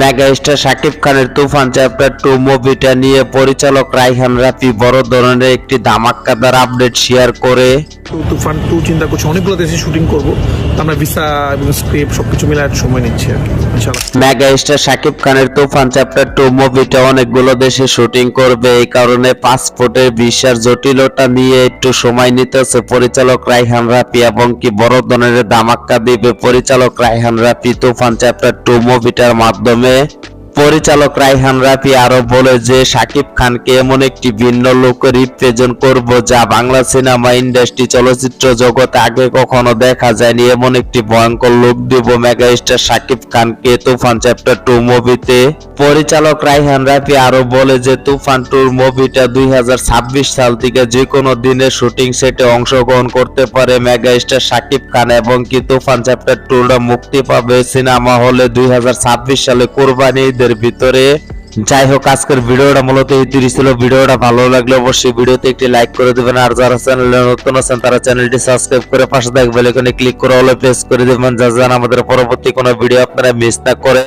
Mega star Shakib খানের তুফান chapter two মুভিটা নিয়ে পরিচালক রাইহান রাফি বড় ধরনের একটি ধামাক্কাদার আপডেট শেয়ার করে। তুফান টু চিন্তা করছি অনেকগুলো দেশে শুটিং করব। আমরা ভিসা এবং স্ক্রিপ্ট সবকিছু মিলে সময় নিচ্ছি ইনশাল্লাহ শাকিব খানের তুফান চ্যাপ্টার টু মুভিটা অনেকগুলো দেশে শুটিং করবে এই কারণে পাসপোর্টের ভিসার জটিলতা নিয়ে একটু সময় নিতেছে পরিচালক রাইহান রাফি এবং কি বড় ধরনের ধামাক্কা দিবে পরিচালক রাইহান রাফি তুফান চ্যাপ্টার টু মুভিটার মাধ্যমে। में পরিচালক রাইহান রাফি আরও বলে যে, শাকিব খানকে এমন একটি ভিন্ন লোক রিপ্রেজেন্ট করব যা বাংলা সিনেমা ইন্ডাস্ট্রি চলচ্চিত্র জগতে আগে কখনো দেখা যায়নি। এমন একটি ভয়ঙ্কর লুক দিব মেগা স্টার শাকিব খানকে তুফান চ্যাপ্টার টু মুভিতে পরিচালক রাইহান রাফি আরও বলে যে, তুফান টুর মুভিটা দুই হাজার ছাব্বিশ সাল থেকে যে কোনো দিনে শুটিং সেটে অংশগ্রহণ করতে পারে মেগা স্টার শাকিব খান এবং কি তুফান চ্যাপ্টার টুটা মুক্তি পাবে। সিনেমা হলে দুই হাজার ছাব্বিশ সালে কোরবানি ঈদের ভিতরে। যাই হোক, আজকের ভিডিওটা মূলত এই ছিল ভিডিওটা। ভালো লাগলে অবশ্যই ভিডিওতে একটি লাইক করে দেবেন। আর যারা চ্যানেলে নতুন আছেন, তারা চ্যানেলটি সাবস্ক্রাইব করে পাশে থাকবে এখানে ক্লিক করে অলে প্রেস করে দেবেন। যা যেন আমাদের পরবর্তী কোনো ভিডিও আপনারা মিস না করেন।